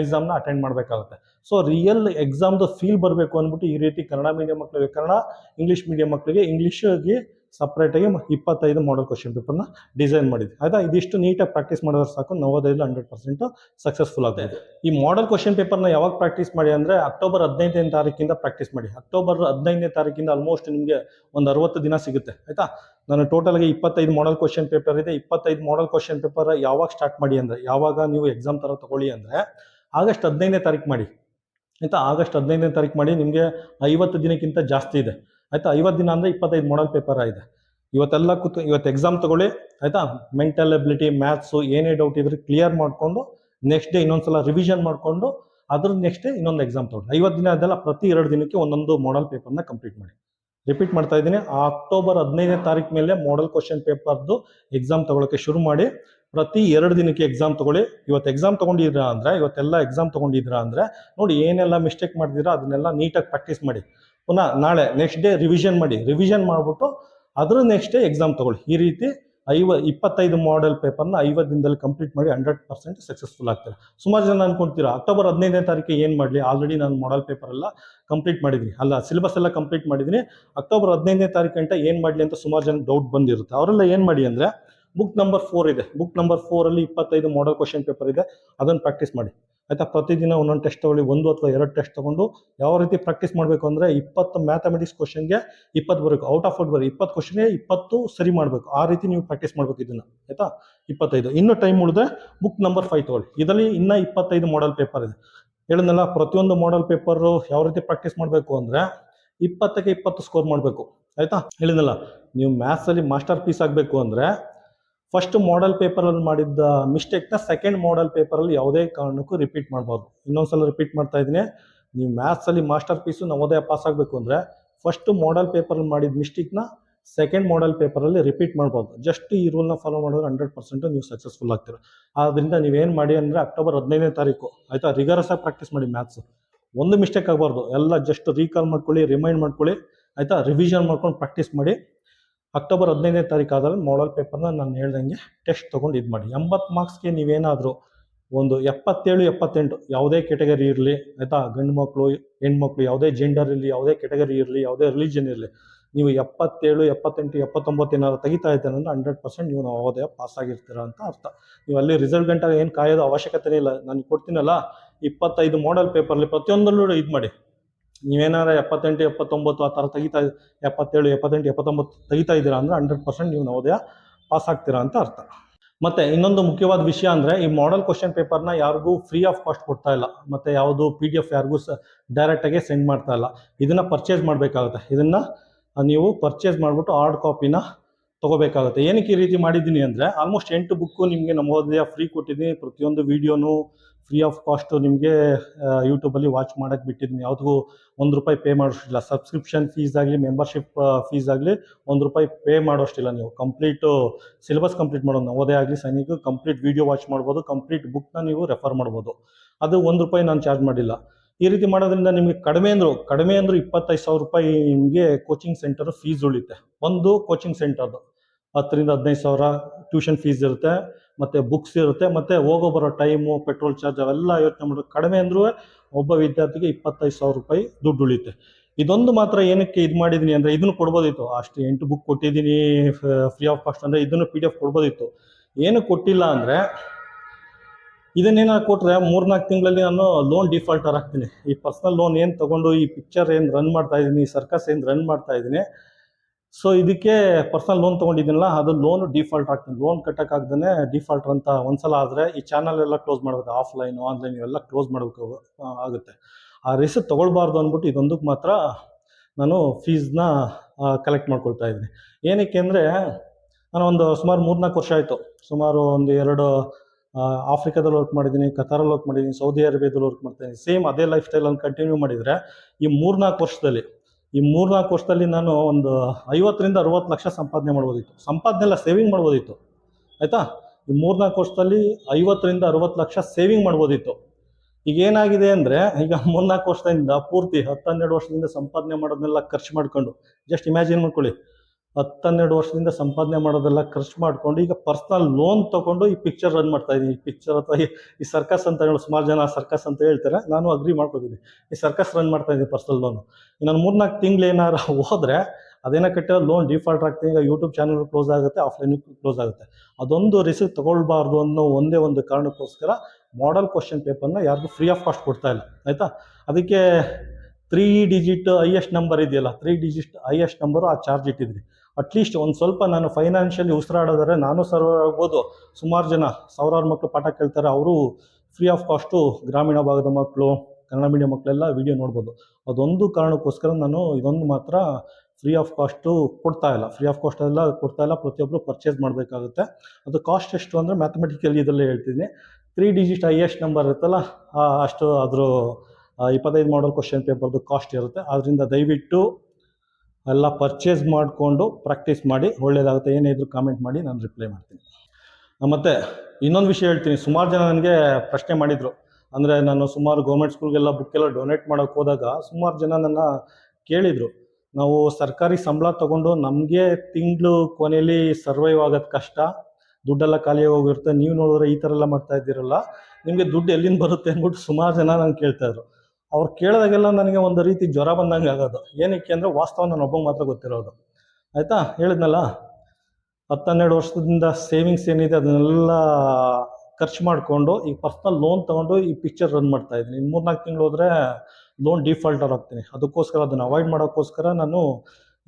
ಎಕ್ಸಾಮ್ನ ಅಟೆಂಡ್ ಮಾಡಬೇಕಾಗುತ್ತೆ. ಸೊ ರಿಯಲ್ ಎಕ್ಸಾಮ್ದು ಫೀಲ್ ಬರಬೇಕು ಅಂದ್ಬಿಟ್ಟು ಈ ರೀತಿ ಕನ್ನಡ ಮೀಡಿಯಂ ಮಕ್ಕಳಿಗೆ ಕನ್ನಡ ಇಂಗ್ಲೀಷ್ ಮೀಡಿಯಂ ಮಕ್ಕಳಿಗೆ ಇಂಗ್ಲೀಷಿಗೆ ಸಪ್ರೇಟಾಗಿ ಇಪ್ಪತ್ತೈದು ಮಾಡಲ್ ಕ್ವಶನ್ ಪೇಪರ್ನ ಡಿಸೈನ್ ಮಾಡಿದ್ವಿ. ಆಯ್ತಾ? ಇದಿಷ್ಟು ನೀಟಾಗಿ ಪ್ರಾಕ್ಟೀಸ್ ಮಾಡಿದ್ರೆ ಸಾಕು. ನವೋದಯದಲ್ಲಿ ಹಂಡ್ರೆಡ್ ಪರ್ಸೆಂಟ್ ಸಕ್ಸಸ್ಫುಲ್ ಆಗ್ತಾಯಿದೆ ಈ ಮಾಡಲ್ ಕ್ವಶನ್ ಪೇಪರ್ನ ಯಾವಾಗ ಪ್ರಾಕ್ಟೀಸ್ ಮಾಡಿ ಅಂದರೆ ಅಕ್ಟೋಬರ್ ಹದಿನೈದನೇ ತಾರೀಕಿಂದ ಪ್ರಾಕ್ಟೀಸ್ ಮಾಡಿ. ಅಕ್ಟೋಬರ್ ಹದಿನೈದನೇ ತಾರೀಕಿಂದ ಆಲ್ಮೋಸ್ಟ್ ನಿಮಗೆ ಒಂದು ಅರವತ್ತು ದಿನ ಸಿಗುತ್ತೆ. ಆಯಿತಾ? ನಾನು ಟೋಟಲ್ಗೆ ಇಪ್ಪತ್ತೈದು ಮಾಡಲ್ ಕ್ವಶನ್ ಪೇಪರ್ ಇದೆ. ಇಪ್ಪತ್ತೈದು ಮಾಡಲ್ ಕ್ವಶನ್ ಪೇಪರ್ ಯಾವಾಗ ಸ್ಟಾರ್ಟ್ ಮಾಡಿ ಅಂದರೆ ಯಾವಾಗ ನೀವು ಎಕ್ಸಾಮ್ ಥರ ತಗೊಳ್ಳಿ ಅಂದರೆ ಆಗಸ್ಟ್ ಹದಿನೈದನೇ ತಾರೀಕು ಮಾಡಿ. ಆಯಿತಾ? ಆಗಸ್ಟ್ ಹದಿನೈದನೇ ತಾರೀಕು ಮಾಡಿ ನಿಮಗೆ ಐವತ್ತು ದಿನಕ್ಕಿಂತ ಜಾಸ್ತಿ ಇದೆ. ಆಯಿತಾ? ಐವತ್ತು ದಿನ ಅಂದರೆ ಇಪ್ಪತ್ತೈದು ಮಾಡಲ್ ಪೇಪರ್ ಇದೆ ಇವತ್ತೆಲ್ಲ ಕೂತು, ಇವತ್ತು ಎಕ್ಸಾಮ್ ತಗೊಳ್ಳಿ, ಆಯ್ತಾ? ಮೆಂಟಲ್ ಎಬಿಲಿಟಿ ಮ್ಯಾಥ್ಸು ಏನೇ ಡೌಟ್ ಇದ್ರೆ ಕ್ಲಿಯರ್ ಮಾಡಿಕೊಂಡು ನೆಕ್ಸ್ಟ್ ಡೇ ಇನ್ನೊಂದ್ಸಲ ರಿವಿಷನ್ ಮಾಡಿಕೊಂಡು ಅದ್ರ ನೆಕ್ಸ್ಟ್ ಡೇ ಇನ್ನೊಂದು ಎಕ್ಸಾಮ್ ತಗೊಳ್ಳಿ. ಐವತ್ತು ದಿನ ಅದೆಲ್ಲ ಪ್ರತಿ ಎರಡು ದಿನಕ್ಕೆ ಒಂದೊಂದು ಮಾಡಲ್ ಪೇಪರ್ನ ಕಂಪ್ಲೀಟ್ ಮಾಡಿ. ರಿಪೀಟ್ ಮಾಡ್ತಾ ಇದ್ದೀನಿ. ಆ ಅಕ್ಟೋಬರ್ ಹದಿನೈದನೇ ತಾರೀಕು ಮೇಲೆ ಮಾಡಲ್ ಕ್ವಶನ್ ಪೇಪರ್ದು ಎಕ್ಸಾಮ್ ತಗೊಳ್ಳೋಕ್ಕೆ ಶುರು ಮಾಡಿ, ಪ್ರತಿ ಎರಡು ದಿನಕ್ಕೆ ಎಕ್ಸಾಮ್ ತಗೊಳ್ಳಿ. ಇವತ್ತು ಎಕ್ಸಾಮ್ ತಗೊಂಡಿದ್ರಾ ಅಂದರೆ, ಇವತ್ತೆಲ್ಲ ಎಕ್ಸಾಮ್ ತೊಗೊಂಡಿದ್ದೀರಾ ಅಂದರೆ, ನೋಡಿ ಏನೆಲ್ಲ ಮಿಸ್ಟೇಕ್ ಮಾಡಿದ್ದೀರಾ ಅದನ್ನೆಲ್ಲ ನೀಟಾಗಿ ಪ್ರಾಕ್ಟೀಸ್ ಮಾಡಿ. ಪುನಃ ನಾಳೆ ನೆಕ್ಸ್ಟ್ ಡೇ ರಿವಿಷನ್ ಮಾಡಿ. ರಿವಿಷನ್ ಮಾಡಿಬಿಟ್ಟು ಅದ್ರ ನೆಕ್ಸ್ಟ್ ಡೇ ಎಕ್ಸಾಮ್ ತಗೊಳ್ಳಿ. ಈ ರೀತಿ ಐವ, ಇಪ್ಪತ್ತೈದು ಮಾಡೆಲ್ ಪೇಪರ್ನ ಐವತ್ತು ದಿನದಲ್ಲಿ ಕಂಪ್ಲೀಟ್ ಮಾಡಿ ಹಂಡ್ರೆಡ್ ಪರ್ಸೆಂಟ್ ಸಕ್ಸಸ್ಫುಲ್ ಆಗ್ತಾರೆ. ಸುಮಾರು ಜನ ಅನ್ಕೊಂತೀರಾ ಅಕ್ಟೋಬರ್ ಹದಿನೈದನೇ ತಾರೀಕು ಏನು ಮಾಡಲಿ? ಆಲ್ರೆಡಿ ನಾನು ಮಾಡೆಲ್ ಪೇಪರ್ ಎಲ್ಲ ಕಂಪ್ಲೀಟ್ ಮಾಡಿದ್ದೀನಿ. ಅಲ್ಲ ಸಿಲೆಬಸ್ ಎಲ್ಲ ಕಂಪ್ಲೀಟ್ ಮಾಡಿದ್ದೀನಿ. ಅಕ್ಟೋಬರ್ ಹದಿನೈದನೇ ತಾರೀಕು ಅಂತ ಏನು ಮಾಡಲಿ ಅಂತ ಸುಮಾರು ಜನ ಡೌಟ್ ಬಂದಿರುತ್ತೆ. ಅವರೆಲ್ಲ ಏನು ಮಾಡಿ ಅಂದರೆ ಬುಕ್ ನಂಬರ್ ಫೋರ್ ಇದೆ. ಬುಕ್ ನಂಬರ್ ಫೋರಲ್ಲಿ ಇಪ್ಪತ್ತೈದು ಮಾಡೆಲ್ ಕ್ವಶನ್ ಪೇಪರ್ ಇದೆ. ಅದನ್ನು ಪ್ರಾಕ್ಟೀಸ್ ಮಾಡಿ. ಆಯಿತಾ, ಪ್ರತಿದಿನ ಒಂದೊಂದು ಟೆಸ್ಟ್ ತಗೊಳ್ಳಿ, ಒಂದು ಅಥವಾ ಎರಡು ಟೆಸ್ಟ್ ತಗೊಂಡು ಯಾವ ರೀತಿ ಪ್ರಾಕ್ಟೀಸ್ ಮಾಡಬೇಕು ಅಂದರೆ ಇಪ್ಪತ್ತು ಮ್ಯಾಥಮೆಟಿಕ್ಸ್ ಕ್ವಶನ್ಗೆ ಇಪ್ಪತ್ತು ಬರಬೇಕು ಔಟ್ ಆಫ್ ಔಟ್ ಬರೀ ಇಪ್ಪತ್ತು ಕ್ವಶನ್ಗೆ ಇಪ್ಪತ್ತು ಸರಿ ಮಾಡಬೇಕು. ಆ ರೀತಿ ನೀವು ಪ್ರಾಕ್ಟೀಸ್ ಮಾಡಬೇಕು ಇದನ್ನು, ಆಯಿತಾ? ಇಪ್ಪತ್ತೈದು. ಇನ್ನೂ ಟೈಮ್ ಉಳಿದ್ರೆ ಬುಕ್ ನಂಬರ್ ಫೈವ್ ತಗೊಳ್ಳಿ. ಇದರಲ್ಲಿ ಇನ್ನೂ ಇಪ್ಪತ್ತೈದು ಮಾಡಲ್ ಪೇಪರ್ ಇದೆ. ಹೇಳಿದ್ನಲ್ಲ, ಪ್ರತಿಯೊಂದು ಮಾಡಲ್ ಪೇಪರು ಯಾವ ರೀತಿ ಪ್ರಾಕ್ಟೀಸ್ ಮಾಡಬೇಕು ಅಂದರೆ ಇಪ್ಪತ್ತಕ್ಕೆ ಇಪ್ಪತ್ತು ಸ್ಕೋರ್ ಮಾಡಬೇಕು, ಆಯಿತಾ? ಹೇಳಿದ್ನಲ್ಲ, ನೀವು ಮ್ಯಾಥ್ಸಲ್ಲಿ ಮಾಸ್ಟರ್ ಪೀಸ್ ಆಗಬೇಕು ಅಂದರೆ ಫಸ್ಟ್ ಮಾಡೆಲ್ ಪೇಪರಲ್ಲಿ ಮಾಡಿದ್ದ ಮಿಸ್ಟೇಕ್ನ ಸೆಕೆಂಡ್ ಮಾಡೆಲ್ ಪೇಪರಲ್ಲಿ ಯಾವುದೇ ಕಾರಣಕ್ಕೂ ರಿಪೀಟ್ ಮಾಡಬಾರ್ದು. ಇನ್ನೊಂದ್ಸಲ ರಿಪೀಟ್ ಮಾಡ್ತಾ ಇದ್ದೀನಿ. ನೀವು ಮ್ಯಾಥ್ಸಲ್ಲಿ ಮಾಸ್ಟರ್ ಪೀಸು ನವೋದಯ ಪಾಸ್ ಆಗಬೇಕು ಅಂದರೆ ಫಸ್ಟ್ ಮಾಡೆಲ್ ಪೇಪರಲ್ಲಿ ಮಾಡಿದ ಮಿಸ್ಟೇಕ್ನ ಸೆಕೆಂಡ್ ಮಾಡೆಲ್ ಪೇಪರಲ್ಲಿ ರಿಪೀಟ್ ಮಾಡ್ಬೋದು ಜಸ್ಟ್ ಈ ರೂಲ್ನ ಫಾಲೋ ಮಾಡಿದ್ರೆ ಹಂಡ್ರೆಡ್ ಪರ್ಸೆಂಟ್ ನೀವು ಸಕ್ಸಸ್ಫುಲ್ ಆಗ್ತೀರ. ಆದ್ದರಿಂದ ನೀವೇನು ಮಾಡಿ ಅಂದರೆ ಅಕ್ಟೋಬರ್ ಹದಿನೈದನೇ ತಾರೀಕು, ಆಯಿತಾ? ರಿಗರಸ್ ಆಗಿ ಪ್ರಾಕ್ಟೀಸ್ ಮಾಡಿ ಮ್ಯಾಥ್ಸ್ ಒಂದು ಮಿಸ್ಟೇಕ್ ಆಗಬಾರ್ದು. ಎಲ್ಲ ಜಸ್ಟ್ ರೀಕಾಲ್ ಮಾಡ್ಕೊಳ್ಳಿ ರಿಮೈಂಡ್ ಮಾಡ್ಕೊಳ್ಳಿ, ಆಯಿತಾ? ರಿವಿಷನ್ ಮಾಡ್ಕೊಂಡು ಪ್ರಾಕ್ಟೀಸ್ ಮಾಡಿ. ಅಕ್ಟೋಬರ್ ಹದಿನೈದನೇ ತಾರೀಕು ಆದರೆ ಮಾಡಲ್ ಪೇಪರ್ನ ನಾನು ಹೇಳ್ದಂಗೆ ಟೆಸ್ಟ್ ತೊಗೊಂಡು ಇದು ಮಾಡಿ. ಎಂಬತ್ತು ಮಾರ್ಕ್ಸ್ಗೆ ನೀವೇನಾದರೂ ಒಂದು ಎಪ್ಪತ್ತೇಳು, ಎಪ್ಪತ್ತೆಂಟು ಯಾವುದೇ ಕೆಟಗರಿ ಇರಲಿ, ಆಯಿತಾ? ಗಂಡು ಮಕ್ಕಳು ಹೆಣ್ಮಕ್ಳು ಯಾವುದೇ ಜೆಂಡರ್ ಇರಲಿ, ಯಾವುದೇ ಕೆಟಗರಿ ಇರಲಿ, ಯಾವುದೇ ರಿಲಿಜನ್ ಇರಲಿ, ನೀವು ಎಪ್ಪತ್ತೇಳು, ಎಪ್ಪತ್ತೆಂಟು, ಎಪ್ಪತ್ತೊಂಬತ್ತು ಏನಾದ್ರು ತೆಗಿತಾ ಇದ್ದೇನೆ ಅಂದರೆ ಹಂಡ್ರೆಡ್ ಪರ್ಸೆಂಟ್ ನೀವು ನವೋದಯ ಪಾಸ್ ಆಗಿರ್ತೀರಾ ಅಂತ ಅರ್ಥ. ನೀವು ಅಲ್ಲಿ ರಿಸಲ್ಟ್ ಗಂಟೆ ಏನು ಕಾಯೋದು ಅವಶ್ಯಕತೆ ಇಲ್ಲ. ನಾನು ಕೊಡ್ತೀನಲ್ಲ, ಇಪ್ಪತ್ತೈದು ಮಾಡೆಲ್ ಪೇಪರ್ಲಿ ಪ್ರತಿಯೊಂದರಲ್ಲೂ ಇದು ಮಾಡಿ. ನೀವೇನಾರ ಎಪ್ಪತ್ತೆಂಟು, ಎಪ್ಪತ್ತೊಂಬತ್ತು ಆ ಥರ ತೆಗಿತಾ ಎಪ್ಪತ್ತೇಳು, ಎಪ್ಪತ್ತೆಂಟು, ಎಪ್ಪತ್ತೊಂಬತ್ತು ತೆಗಿತಾ ಇದ್ದೀರಾ ಅಂದರೆ ಹಂಡ್ರೆಡ್ ಪರ್ಸೆಂಟ್ ನೀವು ನವೋದಯ ಪಾಸ್ ಆಗ್ತೀರಾ ಅಂತ ಅರ್ಥ. ಮತ್ತೆ ಇನ್ನೊಂದು ಮುಖ್ಯವಾದ ವಿಷಯ ಅಂದರೆ ಈ ಮಾಡೆಲ್ ಕ್ವಶನ್ ಪೇಪರ್ನ ಯಾರಿಗೂ ಫ್ರೀ ಆಫ್ ಕಾಸ್ಟ್ ಕೊಡ್ತಾ ಇಲ್ಲ. ಮತ್ತು ಯಾವುದು ಪಿ ಡಿ ಎಫ್ ಯಾರಿಗೂ ಸ ಡೈರೆಕ್ಟಾಗಿ ಸೆಂಡ್ ಮಾಡ್ತಾ ಇಲ್ಲ. ಇದನ್ನು ಪರ್ಚೇಸ್ ಮಾಡಬೇಕಾಗುತ್ತೆ. ಇದನ್ನು ನೀವು ಪರ್ಚೇಸ್ ಮಾಡಿಬಿಟ್ಟು ಹಾರ್ಡ್ ಕಾಪಿನ ತೊಗೋಬೇಕಾಗುತ್ತೆ. ಏನಕ್ಕೆ ಈ ರೀತಿ ಮಾಡಿದ್ದೀನಿ ಅಂದರೆ ಆಲ್ಮೋಸ್ಟ್ ಎಂಟು ಬುಕ್ಕು ನಿಮಗೆ ನಮೋದಯ ಫ್ರೀ ಕೊಟ್ಟಿದ್ದೀನಿ. ಪ್ರತಿಯೊಂದು ವೀಡಿಯೋನು ಫ್ರೀ ಆಫ್ ಕಾಸ್ಟು ನಿಮಗೆ ಯೂಟ್ಯೂಬಲ್ಲಿ ವಾಚ್ ಮಾಡೋಕ್ಕೆ ಬಿಟ್ಟಿದ್ದೀನಿ ಯಾವುದಕ್ಕೂ ಒಂದು ರೂಪಾಯಿ ಪೇ ಮಾಡೋಷ್ಟಿಲ್ಲ. ಸಬ್ಸ್ಕ್ರಿಪ್ಷನ್ ಫೀಸ್ ಆಗಲಿ ಮೆಂಬರ್ಶಿಪ್ ಫೀಸ್ ಆಗಲಿ ಒಂದು ರೂಪಾಯಿ ಪೇ ಮಾಡೋಷ್ಟಿಲ್ಲ ನೀವು. ಕಂಪ್ಲೀಟು ಸಿಲೆಬಸ್ ಕಂಪ್ಲೀಟ್ ಮಾಡೋದು ನವೋದಯ ಆಗಲಿ. ಸೈನಿಕ ಕಂಪ್ಲೀಟ್ ವೀಡಿಯೋ ವಾಚ್ ಮಾಡ್ಬೋದು. ಕಂಪ್ಲೀಟ್ ಬುಕ್ನ ನೀವು ರೆಫರ್ ಮಾಡ್ಬೋದು. ಅದು ಒಂದು ರೂಪಾಯಿ ನಾನು ಚಾರ್ಜ್ ಮಾಡಿಲ್ಲ. ಈ ರೀತಿ ಮಾಡೋದ್ರಿಂದ ನಿಮಗೆ ಕಡಿಮೆ ಅಂದರು, ಕಡಿಮೆ ಅಂದರೂ ಇಪ್ಪತ್ತೈದು ಸಾವಿರ ರೂಪಾಯಿ ನಿಮಗೆ ಕೋಚಿಂಗ್ ಸೆಂಟರ್ ಫೀಸ್ ಉಳಿತೆ ಒಂದು ಕೋಚಿಂಗ್ ಸೆಂಟರ್ದು ಹತ್ತರಿಂದ ಹದಿನೈದು ಸಾವಿರ ಟ್ಯೂಷನ್ ಫೀಸ್ ಇರುತ್ತೆ. ಮತ್ತು ಬುಕ್ಸ್ ಇರುತ್ತೆ, ಮತ್ತು ಹೋಗೋ ಬರೋ ಟೈಮು ಪೆಟ್ರೋಲ್ ಚಾರ್ಜ್ ಅವೆಲ್ಲ ಯೋಚನೆ ಮಾಡೋದು ಕಡಿಮೆ ಅಂದ್ರೂ ಒಬ್ಬ ವಿದ್ಯಾರ್ಥಿಗೆ ಇಪ್ಪತ್ತೈದು ಸಾವಿರ ರೂಪಾಯಿ ದುಡ್ಡು ಉಳಿತೆ ಇದೊಂದು ಮಾತ್ರ ಏನಕ್ಕೆ ಇದು ಮಾಡಿದ್ದೀನಿ ಅಂದರೆ ಇದನ್ನು ಕೊಡ್ಬೋದಿತ್ತು. ಅಷ್ಟು ಎಂಟು ಬುಕ್ ಕೊಟ್ಟಿದ್ದೀನಿ ಫ್ರೀ ಆಫ್ ಕಾಸ್ಟ್ ಅಂದರೆ ಇದನ್ನು ಪಿ ಡಿ ಎಫ್ ಕೊಡ್ಬೋದಿತ್ತು. ಏನು ಕೊಟ್ಟಿಲ್ಲ ಅಂದರೆ ಇದನ್ನೇನಾದ್ರು ಕೊಟ್ಟರೆ ಮೂರ್ನಾಲ್ಕು ತಿಂಗಳಲ್ಲಿ ನಾನು ಲೋನ್ ಡಿಫಾಲ್ಟರ್ ಆಗ್ತೀನಿ. ಈ ಪರ್ಸ್ನಲ್ ಲೋನ್ ಏನು ತೊಗೊಂಡು, ಈ ಪಿಕ್ಚರ್ ಏನು ರನ್ ಮಾಡ್ತಾ ಇದ್ದೀನಿ ಸರ್ಕಸ್ ಏನು ರನ್ ಮಾಡ್ತಾ ಇದ್ದೀನಿ ಸೊ ಇದಕ್ಕೆ ಪರ್ಸನಲ್ ಲೋನ್ ತೊಗೊಂಡಿದ್ದೀನಲ್ಲ, ಅದು ಲೋನ್ ಡಿಫಾಲ್ಟ್ ಆಗ್ತೀನಿ ಲೋನ್ ಕಟ್ಟೋಕ್ಕಾಗ್ದೇ ಡಿಫಾಲ್ಟ್ ಅಂತ ಒಂದ್ಸಲ ಆದರೆ ಈ ಚಾನಲ್ ಎಲ್ಲ ಕ್ಲೋಸ್ ಮಾಡಬೇಕು ಆಫ್ಲೈನ್ ಆನ್ಲೈನ್ ಇವೆಲ್ಲ ಕ್ಲೋಸ್ ಮಾಡಬೇಕು ಆಗುತ್ತೆ. ಆ ರಿಸ್ಕ್ ತೊಗೊಳ್ಬಾರ್ದು ಅಂದ್ಬಿಟ್ಟು ಇದೊಂದಕ್ಕೆ ಮಾತ್ರ ನಾನು ಫೀಸ್ನ ಕಲೆಕ್ಟ್ ಮಾಡ್ಕೊಳ್ತಾ ಇದ್ದೀನಿ. ಏನಕ್ಕೆ ಅಂದರೆ, ನಾನು ಒಂದು ಸುಮಾರು ಮೂರ್ನಾಲ್ಕು ವರ್ಷ ಆಯಿತು. ಸುಮಾರು ಒಂದು ಎರಡು ಆಫ್ರಿಕಾದಲ್ಲಿ ವರ್ಕ್ ಮಾಡಿದ್ದೀನಿ, ಕತಾರಲ್ಲಿ ವರ್ಕ್ ಮಾಡಿದ್ದೀನಿ, ಸೌದಿ ಅರೇಬಿಯಾದಲ್ಲಿ ವರ್ಕ್ ಮಾಡ್ತೀನಿ ಸೇಮ್ ಅದೇ ಲೈಫ್ ಸ್ಟೈಲನ್ನು ಕಂಟಿನ್ಯೂ ಮಾಡಿದರೆ ಈ ಮೂರ್ನಾಲ್ಕು ವರ್ಷದಲ್ಲಿ ಈ ಮೂರ್ನಾಲ್ಕು ವರ್ಷದಲ್ಲಿ ನಾನು ಒಂದು ಐವತ್ತರಿಂದ ಅರುವತ್ತು ಲಕ್ಷ ಸಂಪಾದನೆ ಮಾಡ್ಬೋದಿತ್ತು. ಸಂಪಾದನೆ ಎಲ್ಲ ಸೇವಿಂಗ್ ಮಾಡ್ಬೋದಿತ್ತು. ಆಯಿತಾ? ಈ ಮೂರ್ನಾಲ್ಕು ವರ್ಷದಲ್ಲಿ ಐವತ್ತರಿಂದ ಅರುವತ್ತು ಲಕ್ಷ ಸೇವಿಂಗ್ ಮಾಡ್ಬೋದಿತ್ತು. ಈಗ ಏನಾಗಿದೆ ಅಂದರೆ, ಈಗ ಮೂರ್ನಾಲ್ಕು ವರ್ಷದಿಂದ ಪೂರ್ತಿ ಹತ್ತು ಹನ್ನೆರಡು ವರ್ಷದಿಂದ ಸಂಪಾದನೆ ಮಾಡೋದನ್ನೆಲ್ಲ ಖರ್ಚು ಮಾಡ್ಕೊಂಡು ಜಸ್ಟ್ ಇಮ್ಯಾಜಿನ್ ಮಾಡ್ಕೊಳ್ಳಿ. ಹತ್ತನ್ನೆರಡು ವರ್ಷದಿಂದ ಸಂಪಾದನೆ ಮಾಡೋದೆಲ್ಲ ಖರ್ಚು ಮಾಡಿಕೊಂಡು ಈಗ ಪರ್ಸ್ನಲ್ ಲೋನ್ ತಗೊಂಡು ಈ ಪಿಕ್ಚರ್ ರನ್ ಮಾಡ್ತಾ ಇದ್ದೀನಿ ಈ ಪಿಕ್ಚರ್ ಅಥವಾ ಈ ಸರ್ಕಸ್ ಅಂತ ಹೇಳಿ ಸುಮಾರು ಜನ ಸರ್ಕಸ್ ಅಂತ ಹೇಳ್ತಾರೆ. ನಾನು ಅಗ್ರಿ ಮಾಡ್ಕೋತೀನಿ. ಈ ಸರ್ಕಸ್ ರನ್ ಮಾಡ್ತಾ ಇದ್ದೀನಿ ಪರ್ಸ್ನಲ್ ಲೋನು ನಾನು ಮೂರ್ನಾಲ್ಕು ತಿಂಗಳು ಏನಾರು ಹೋದರೆ ಅದೇನೋ ಕಟ್ಟಿರೋ ಲೋನ್ ಡಿಫಾಲ್ಟ್ ಆಗ್ತೀನಿ ಈಗ ಯೂಟ್ಯೂಬ್ ಚಾನಲ್ ಕ್ಲೋಸ್ ಆಗುತ್ತೆ ಆಫ್ಲೈನ್ ಕ್ಲೋಸ್ ಆಗುತ್ತೆ. ಅದೊಂದು ರಿಸ್ಕ್ ತಗೊಳ್ಬಾರ್ದು ಅನ್ನೋ ಒಂದೇ ಒಂದು ಕಾರಣಕ್ಕೋಸ್ಕರ ಮಾಡಲ್ ಕ್ವಶನ್ ಪೇಪರ್ನ ಯಾರಿಗೂ ಫ್ರೀ ಆಫ್ ಕಾಸ್ಟ್ ಕೊಡ್ತಾ ಇಲ್ಲ. ಆಯಿತಾ? ಅದಕ್ಕೆ ತ್ರೀ ಡಿಜಿಟ್ ಹೈಯೆಸ್ಟ್ ನಂಬರ್ ಇದೆಯಲ್ಲ ತ್ರೀ ಡಿಜಿಟ್ ಹೈಯೆಸ್ಟ್ ನಂಬರು ಆ ಚಾರ್ಜ್ ಇಟ್ಟಿದ್ರಿ ಅಟ್ಲೀಸ್ಟ್ ಒಂದು ಸ್ವಲ್ಪ ನಾನು ಫೈನಾನ್ಷಿಯಲಿ ಉಸಿರಾಡಿದ್ರೆ ನಾನು ಸರ್ವರ್ ಆಗ್ಬೋದು. ಸುಮಾರು ಜನ, ಸಾವಿರಾರು ಮಕ್ಕಳು ಪಾಠ ಕೇಳ್ತಾರೆ. ಅವರು ಫ್ರೀ ಆಫ್ ಕಾಸ್ಟು ಗ್ರಾಮೀಣ ಭಾಗದ ಮಕ್ಕಳು ಕನ್ನಡ ಮೀಡಿಯಂ ಮಕ್ಕಳೆಲ್ಲ ವಿಡಿಯೋ ನೋಡ್ಬೋದು. ಅದೊಂದು ಕಾರಣಕ್ಕೋಸ್ಕರ ನಾನು ಇದೊಂದು ಮಾತ್ರ ಫ್ರೀ ಆಫ್ ಕಾಸ್ಟು ಕೊಡ್ತಾ ಇಲ್ಲ. ಫ್ರೀ ಆಫ್ ಕಾಸ್ಟ್ ಎಲ್ಲ ಕೊಡ್ತಾ ಇಲ್ಲ. ಪ್ರತಿಯೊಬ್ಬರು ಪರ್ಚೇಸ್ ಮಾಡಬೇಕಾಗುತ್ತೆ. ಅದು ಕಾಸ್ಟ್ ಎಷ್ಟು ಅಂದರೆ ಮ್ಯಾಥಮೆಟಿಕಲ್ ಇದರಲ್ಲೇ ಹೇಳ್ತೀನಿ ತ್ರೀ ಡಿಜಿಟ್ ಹೈಯೆಸ್ಟ್ ನಂಬರ್ ಇರುತ್ತಲ್ಲ ಅಷ್ಟು ಅದ್ರ ಇಪ್ಪತ್ತೈದು ಮಾಡಲ್ ಕ್ವಶನ್ ಪೇಪರ್ದು ಕಾಸ್ಟ್ ಇರುತ್ತೆ. ಆದ್ದರಿಂದ ದಯವಿಟ್ಟು ಎಲ್ಲ ಪರ್ಚೇಸ್ ಮಾಡಿಕೊಂಡು ಪ್ರಾಕ್ಟೀಸ್ ಮಾಡಿ ಒಳ್ಳೇದಾಗುತ್ತೆ, ಏನೇ ಇದ್ರೂ ಕಾಮೆಂಟ್ ಮಾಡಿ ನಾನು ರಿಪ್ಲೈ ಮಾಡ್ತೀನಿ. ಮತ್ತು ಇನ್ನೊಂದು ವಿಷಯ ಹೇಳ್ತೀನಿ. ಸುಮಾರು ಜನ ನನಗೆ ಪ್ರಶ್ನೆ ಮಾಡಿದರು. ಅಂದರೆ ನಾನು ಸುಮಾರು ಗೌರ್ಮೆಂಟ್ ಸ್ಕೂಲ್ಗೆಲ್ಲ ಬುಕ್ಕೆಲ್ಲ ಡೊನೇಟ್ ಮಾಡೋಕ್ಕೆ ಹೋದಾಗ ಸುಮಾರು ಜನ ನನ್ನ ಕೇಳಿದರು. ನಾವು ಸರ್ಕಾರಿ ಸಂಬಳ ತಗೊಂಡು ನಮಗೆ ತಿಂಗಳು ಕೊನೆಯಲ್ಲಿ ಸರ್ವೈವ್ ಆಗೋದು ಕಷ್ಟ, ದುಡ್ಡೆಲ್ಲ ಖಾಲಿಯಾಗಿ ಹೋಗಿರುತ್ತೆ ನೀವು ನೋಡಿದ್ರೆ ಈ ಥರ ಎಲ್ಲ ಮಾಡ್ತಾ ಇದ್ದೀರಲ್ಲ, ನಿಮಗೆ ದುಡ್ಡು ಎಲ್ಲಿಂದ ಬರುತ್ತೆ ಅಂದ್ಬಿಟ್ಟು ಸುಮಾರು ಜನ ನಂಗೆ ಕೇಳ್ತಾಯಿದ್ರು ಅವ್ರು ಕೇಳಿದಾಗೆಲ್ಲ ನನಗೆ ಒಂದು ರೀತಿ ಜ್ವರ ಬಂದಂಗೆ ಆಗೋದು. ಏನಕ್ಕೆ ಅಂದರೆ ವಾಸ್ತವ ನಾನು ಒಬ್ಬಂಗೆ ಮಾತ್ರ ಗೊತ್ತಿರೋದು. ಆಯಿತಾ? ಹೇಳಿದ್ನಲ್ಲ? ಹತ್ತನ್ನೆರಡು ವರ್ಷದಿಂದ ಸೇವಿಂಗ್ಸ್ ಏನಿದೆ ಅದನ್ನೆಲ್ಲ ಖರ್ಚು ಮಾಡಿಕೊಂಡು ಈ ಪರ್ಸ್ನಲ್ ಲೋನ್ ತೊಗೊಂಡು ಈ ಪಿಕ್ಚರ್ ರನ್ ಮಾಡ್ತಾ ಇದ್ದೀನಿ. ಇನ್ನು ಮೂರ್ನಾಲ್ಕು ತಿಂಗಳು ಹೋದರೆ ಲೋನ್ ಡಿಫಾಲ್ಟರ್ ಆಗ್ತೀನಿ ಅದಕ್ಕೋಸ್ಕರ ಅದನ್ನು ಅವಾಯ್ಡ್ ಮಾಡೋಕ್ಕೋಸ್ಕರ ನಾನು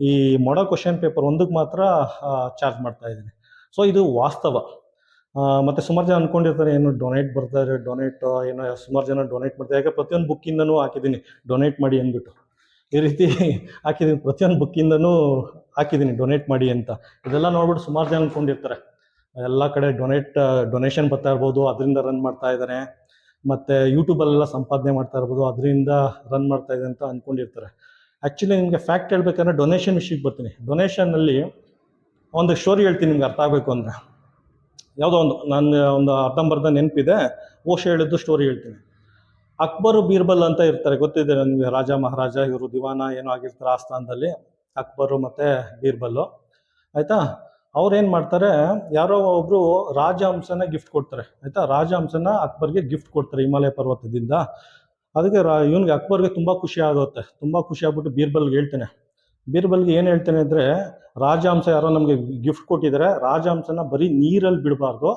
ಈ ಮೊಡ ಕ್ವಶನ್ ಪೇಪರ್ ಒಂದಕ್ಕೆ ಮಾತ್ರ ಚಾರ್ಜ್ ಮಾಡ್ತಾ ಇದ್ದೀನಿ. ಸೊ ಇದು ವಾಸ್ತವ. ಮತ್ತೆ ಸುಮಾರು ಜನ ಅನ್ಕೊಂಡಿರ್ತಾರೆ, ಏನು ಡೊನೇಟ್ ಬರ್ತಾರೆ ಡೊನೇಟ್ ಏನೋ ಸುಮಾರು ಜನ ಡೊನೇಟ್ ಮಾಡ್ತಾರೆ ಯಾಕೆ ಪ್ರತಿಯೊಂದು ಬುಕ್ಕಿಂದನೂ ಹಾಕಿದ್ದೀನಿ ಡೊನೇಟ್ ಮಾಡಿ ಅಂದ್ಬಿಟ್ಟು. ಈ ರೀತಿ ಹಾಕಿದ್ದೀನಿ ಪ್ರತಿಯೊಂದು ಬುಕ್ಕಿಂದನೂ ಹಾಕಿದ್ದೀನಿ ಡೊನೇಟ್ ಮಾಡಿ ಅಂತ. ಇದೆಲ್ಲ ನೋಡ್ಬಿಟ್ಟು ಸುಮಾರು ಜನ ಅನ್ಕೊಂಡಿರ್ತಾರೆ. ಎಲ್ಲ ಕಡೆ ಡೊನೇಟ್ ಡೊನೇಷನ್ ಬರ್ತಾ ಇರ್ಬೋದು, ಅದರಿಂದ ರನ್ ಮಾಡ್ತಾ ಇದ್ದಾರೆ ಮತ್ತು ಯೂಟ್ಯೂಬಲ್ಲೆಲ್ಲ ಸಂಪಾದನೆ ಮಾಡ್ತಾ ಇರ್ಬೋದು, ಅದರಿಂದ ರನ್ ಮಾಡ್ತಾ ಇದೆ ಅಂತ ಅಂದ್ಕೊಂಡಿರ್ತಾರೆ ಆ್ಯಕ್ಚುಲಿ ನಿಮಗೆ ಫ್ಯಾಕ್ಟ್ ಹೇಳ್ಬೇಕಂದ್ರೆ ಡೊನೇಷನ್ ವಿಷಯಕ್ಕೆ ಬರ್ತೀನಿ. ಡೊನೇಷನ್ನಲ್ಲಿ ಒಂದು ಸ್ಟೋರಿ ಹೇಳ್ತೀನಿ, ನಿಮ್ಗೆ ಅರ್ಥ ಆಗಬೇಕು ಅಂದರೆ. ಯಾವುದೋ ಒಂದು ನಾನು ಒಂದು ಅರ್ಧಂಬರ್ಧ ನೆನಪಿದೆ ಓಶ ಹೇಳಿದ್ದು ಸ್ಟೋರಿ ಹೇಳ್ತೀನಿ. ಅಕ್ಬರ್ ಬೀರ್ಬಲ್ ಅಂತ ಇರ್ತಾರೆ, ಗೊತ್ತಿದೆ ನನಗೆ ರಾಜ ಮಹಾರಾಜ, ಇವರು ದಿವಾನ ಏನೋ ಆಗಿರ್ತಾರೆ ಆ ಸ್ಥಾನದಲ್ಲಿ, ಅಕ್ಬರು ಮತ್ತು ಬೀರ್ಬಲ್ಲು. ಆಯಿತಾ? ಏನು ಮಾಡ್ತಾರೆ, ಯಾರೋ ಒಬ್ಬರು ರಾಜಹಂಸನ ಗಿಫ್ಟ್ ಕೊಡ್ತಾರೆ. ಆಯಿತಾ? ರಾಜಹಂಸನ ಅಕ್ಬರ್ಗೆ ಗಿಫ್ಟ್ ಕೊಡ್ತಾರೆ ಹಿಮಾಲಯ ಪರ್ವತದಿಂದ. ಅದಕ್ಕೆ ರಾ, ಇವನಿಗೆ ಅಕ್ಬರ್ಗೆ ತುಂಬ ಖುಷಿ ಆಗುತ್ತೆ. ತುಂಬ ಖುಷಿ ಆಗ್ಬಿಟ್ಟು ಬೀರ್ಬಲ್ಗೆ ಹೇಳ್ತಾನೆ. ಬೀರ್ಬಲ್ಗೆ ಏನು ಹೇಳ್ತಾನೆ ಅಂದರೆ ರಾಜಹಂಸ ಯಾರೋ ನಮಗೆ ಗಿಫ್ಟ್ ಕೊಟ್ಟಿದ್ದಾರೆ ರಾಜಹಂಸನ ಬರೀ ನೀರಲ್ಲಿ ಬಿಡಬಾರ್ದು.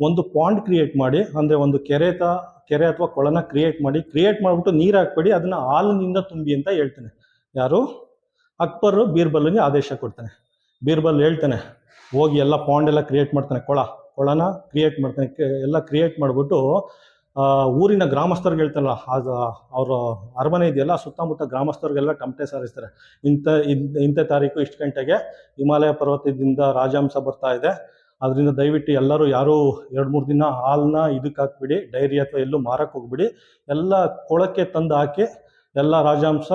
ಒಂದು ಪಾಂಡ್ ಕ್ರಿಯೇಟ್ ಮಾಡಿ, ಅಂದರೆ ಒಂದು ಕೆರೆ ತ, ಕೆರೆ ಅಥವಾ ಕೊಳನ ಕ್ರಿಯೇಟ್ ಮಾಡಿ ಕ್ರಿಯೇಟ್ ಮಾಡಿಬಿಟ್ಟು ನೀರು ಹಾಕ್ಬೇಡಿ, ಅದನ್ನು ಹಾಲಿನಿಂದ ತುಂಬಿ ಅಂತ ಹೇಳ್ತಾನೆ. ಯಾರು? ಅಕ್ಬರು ಬೀರ್ಬಲ್ಗೆ ಆದೇಶ ಕೊಡ್ತಾನೆ. ಬೀರ್ಬಲ್ ಹೇಳ್ತಾನೆ, ಹೋಗಿ ಎಲ್ಲ ಪಾಂಡ್ ಎಲ್ಲ ಕ್ರಿಯೇಟ್ ಮಾಡ್ತಾನೆ, ಕೊಳ, ಕೊಳನ ಕ್ರಿಯೇಟ್ ಮಾಡ್ತಾನೆ ಎಲ್ಲ ಕ್ರಿಯೇಟ್ ಮಾಡಿಬಿಟ್ಟು ಊರಿನ ಗ್ರಾಮಸ್ಥರಿಗೆ ಹೇಳ್ತಾರಲ್ಲ ಅದು ಅವರ ಅರಮನೆ ಇದೆಯಲ್ಲ, ಸುತ್ತಮುತ್ತ ಗ್ರಾಮಸ್ಥರಿಗೆಲ್ಲ ಟಮಟೆ ಸಾರಿಸ್ತಾರೆ. ಇಂಥ ಇಂಥ ತಾರೀಕು ಇಷ್ಟು ಗಂಟೆಗೆ ಹಿಮಾಲಯ ಪರ್ವತದಿಂದ ರಾಜಹಂಸ ಬರ್ತಾ ಇದೆ. ಅದರಿಂದ ದಯವಿಟ್ಟು ಎಲ್ಲರೂ ಯಾರು ಎರಡು ಮೂರು ದಿನ ಹಾಲನ್ನ ಇದಕ್ಕೆ ಹಾಕ್ಬಿಡಿ, ಡೈರಿ ಅಥವಾ ಎಲ್ಲೂ ಮಾರಕ್ಕೆ ಹೋಗ್ಬಿಡಿ. ಎಲ್ಲ ಕೊಳಕ್ಕೆ ತಂದು ಹಾಕಿ ಎಲ್ಲ ರಾಜಹಂಸ